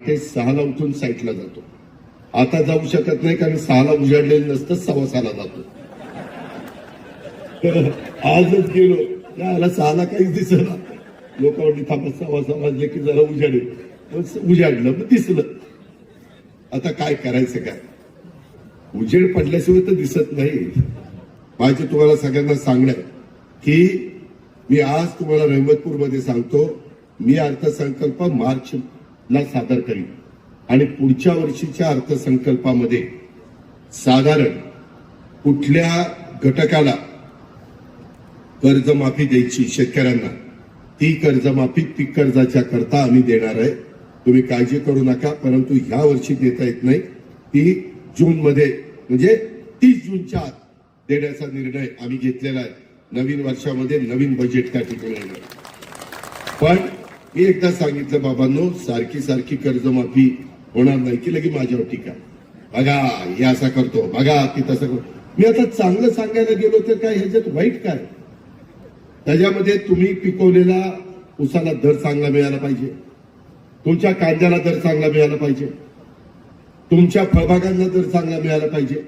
ते सहाला उठून साईटला जातो. आता जाऊ शकत नाही कारण सहाला उजाडलेलं नसतं सव्वा सहाला जातो. तर आजच गेलो. याला सहाला काहीच दिसला लोक म्हणली थांबा सव्वा सहा की जरा उजाडेल मग उजाडलं मग दिसलं. आता काय करायचं काय? उजेड पडल्याशिवाय तर दिसत नाही. माझे तुम्हाला सगळ्यांना सांगणं आहे की मी आज तुम्हाला रहमतपूरमध्ये सांगतो मी अर्थसंकल्प मार्च ला सादर करीन. आणि पुढच्या वर्षीच्या अर्थसंकल्पामध्ये साधारण कुठल्या घटकाला कर्जमाफी द्यायची शेतकऱ्यांना ती कर्जमाफी पीक कर्जाच्या करता आम्ही देणार आहे. तुम्ही काळजी करू नका परंतु ह्या वर्षी देता येत नाही. ती जून मध्ये म्हणजे तीस जूनच्या आत देण्याचा निर्णय आम्ही घेतलेला आहे. नवीन वर्षामध्ये नवीन बजेट त्या ठिकाणी पण मी एकदा सांगितलं बाबांनो सारखी सारखी कर्जमाफी होणार नाही. की लगे माझ्यावर टीका. बघा हे असा करतो. बघा ती तसं करतो मी आता चांगलं सांगायला गेलो तर काय ह्याच्यात वाईट काय? त्याच्यामध्ये तुम्ही पिकवलेला उसाला दर चांगला मिळाला पाहिजे. तुमच्या कांद्याला दर चांगला मिळाला पाहिजे. तुमच्या फळबागांना दर चांगला मिळाला पाहिजे.